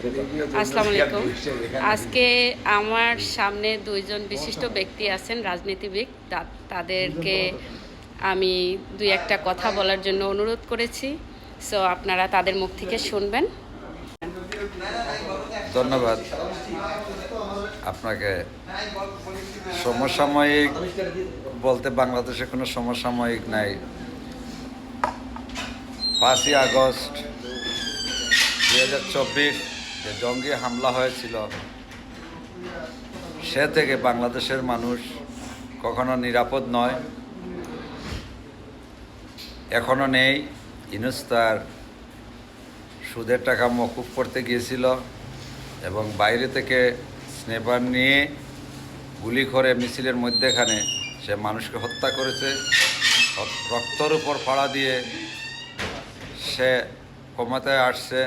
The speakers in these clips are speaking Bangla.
আসসালামু আলাইকুম আজকে আমার সামনে দুইজন বিশিষ্ট ব্যক্তি আছেন, রাজনীতিবিদ। তাদেরকে আমি দুই একটা কথা বলার জন্য অনুরোধ করেছি। সো আপনারা তাদের মুখ থেকে শুনবেন। ধন্যবাদ। আপনাকে সমসাময়িক বলতে বাংলাদেশে কোনো সমসাময়িক নাই। পাঁচই আগস্ট দু হাজার চব্বিশ যে জঙ্গি হামলা হয়েছিল, সে থেকে বাংলাদেশের মানুষ কখনো নিরাপদ নয়, এখনও নেই। ইনুস তার সুদের টাকা মকুব করতে গিয়েছিল এবং বাইরে থেকে স্নেপার নিয়ে গুলি করে মিছিলের মধ্যেখানে সে মানুষকে হত্যা করেছে। রক্তর উপর ফাড়া দিয়ে সে ক্ষমতায় আসছে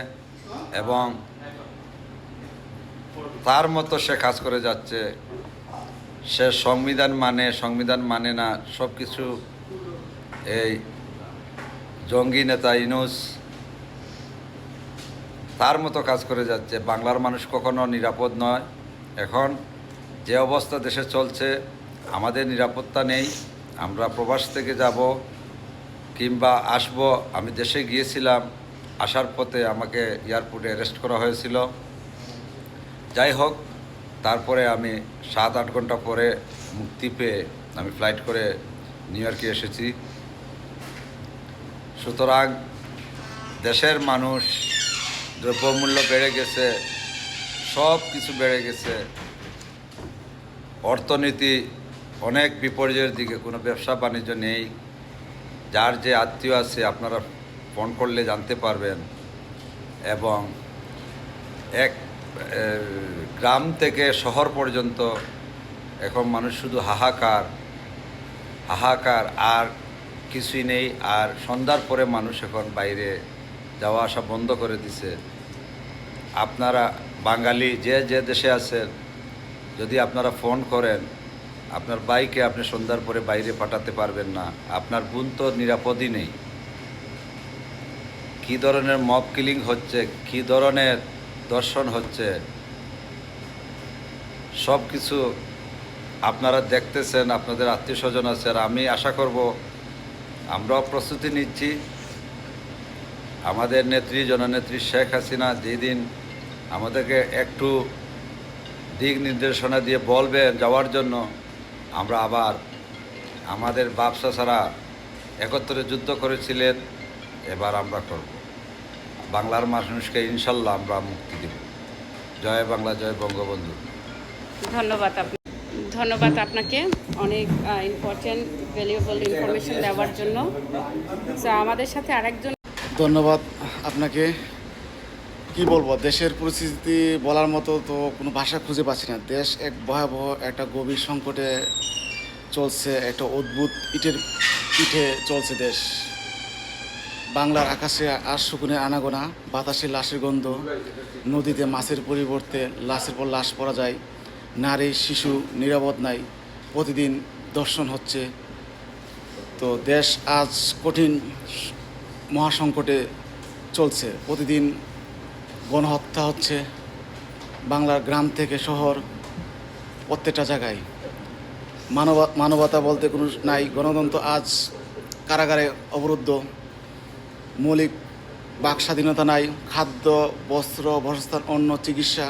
এবং তার মতো সে কাজ করে যাচ্ছে। সে সংবিধান মানে সংবিধান মানে না সব কিছু এই জঙ্গি নেতা ইনুস তার মতো কাজ করে যাচ্ছে। বাংলার মানুষ কখনো নিরাপদ নয়। এখন যে অবস্থা দেশে চলছে, আমাদের নিরাপত্তা নেই। আমরা প্রবাস থেকে যাব কিংবা আসব। আমি দেশে গিয়েছিলাম, আসার পথে আমাকে এয়ারপোর্টে অ্যারেস্ট করা হয়েছিল। যাই হোক, তারপরে আমি সাত আট ঘণ্টা পরে মুক্তি পেয়ে আমি ফ্লাইট করে নিউ ইয়র্কে এসেছি। সুতরাং দেশের মানুষ দ্রব্যমূল্য বেড়ে গেছে, সব কিছু বেড়ে গেছে। অর্থনীতি অনেক বিপর্যয়ের দিকে, কোনো ব্যবসা বাণিজ্য নেই। যার যে আত্মীয় আছে, আপনারা ফোন করলে জানতে পারবেন। এবং এক গ্রাম থেকে শহর পর্যন্ত এখন মানুষ শুধু হাহাকার হাহাকার আর কিছুই নেই। আর সন্ধ্যার পরে মানুষ এখন বাইরে যাওয়া আসা বন্ধ করে দিছে। আপনারা বাঙালি যে যে দেশে আছেন, যদি আপনারা ফোন করেন, আপনার বাইকে আপনি সন্ধ্যার পরে বাইরে পাঠাতে পারবেন না। আপনার বোন তো নিরাপদই নেই। কী ধরনের মব কিলিং হচ্ছে, কী ধরনের দর্শন হচ্ছে। সব কিছু আপনারা দেখতেছেন, আপনাদের আত্মীয় স্বজন আছে, আর আমি আশা করব আমরাও প্রস্তুতি নিচ্ছি। আমাদের নেত্রী, জননেত্রী শেখ হাসিনা যেদিন আমাদেরকে একটু দিক নির্দেশনা দিয়ে বলবেন যাওয়ার জন্য, আমরা আবার আমাদের ব্যবসা ছাড়া একত্রে যুদ্ধ করেছিলেন, এবার আমরা করব। বাংলার মানুষকে ইনশাল্লাহ আমরা মুক্তি দেব। জয় বাংলা জয় বঙ্গবন্ধু। ধন্যবাদ আপনি ধন্যবাদ আপনাকে অনেক ইম্পর্টেন্ট ভ্যালুয়েবল ইনফরমেশন দেওয়ার জন্য। আমাদের সাথে আরেকজন ধন্যবাদ আপনাকে। কি বলব দেশের পরিস্থিতি বলার মতো তো কোনো ভাষা খুঁজে পাচ্ছি না। দেশ এক ভয়াবহ একটা গভীর সংকটে চলছে একটা অদ্ভুত ইটের পিঠে চলছে দেশ। বাংলার আকাশে আর শকুনের আনাগোনা, বাতাসে লাশের গন্ধ, নদীতে মাছের পরিবর্তে লাশের পর লাশ পড়া যায়, নারী, শিশু, নিরাপদ নাই, প্রতিদিন দর্শন হচ্ছে। তো দেশ আজ কঠিন মহাসংকটে চলছে। প্রতিদিন গণহত্যা হচ্ছে বাংলার গ্রাম থেকে শহর প্রত্যেকটা জায়গায়। মানবা, মানবতা বলতে কোনো নাই। গণতন্ত্র আজ কারাগারে অবরুদ্ধ। মৌলিক বাক স্বাধীনতা নাই, খাদ্য, বস্ত্র, বাসস্থান, অন্ন, চিকিৎসা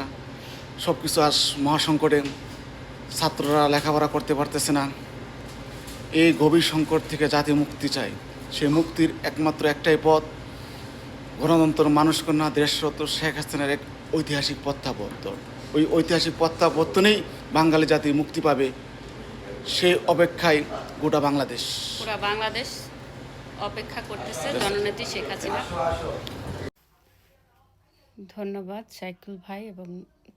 সব কিছু আজ মহাসংকটে ছাত্ররা লেখাপড়া করতে পারতেছে না। এই গভীর সংকট থেকে জাতি মুক্তি চায়। সেই মুক্তির একমাত্র একটাই পথ গণতন্ত্র মানুষ কন্যা দেশরত্ন শেখ হাসিনার এক ঐতিহাসিক প্রত্যাবর্তন। ওই ঐতিহাসিক প্রত্যাবর্তনেই বাঙালি জাতি মুক্তি পাবে। সেই অপেক্ষায় গোটা বাংলাদেশ। পুরা বাংলাদেশ অপেক্ষা করতেছে জননেত্রী শেখ হাসিনা। ধন্যবাদ সাইকুল ভাই এবং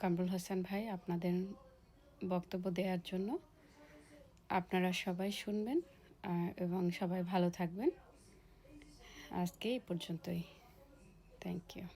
কামরুল হাসান ভাই আপনাদের বক্তব্য দেওয়ার জন্য। আপনারা সবাই শুনবেন এবং সবাই ভালো থাকবেন। আজকে এই পর্যন্তই। Thank you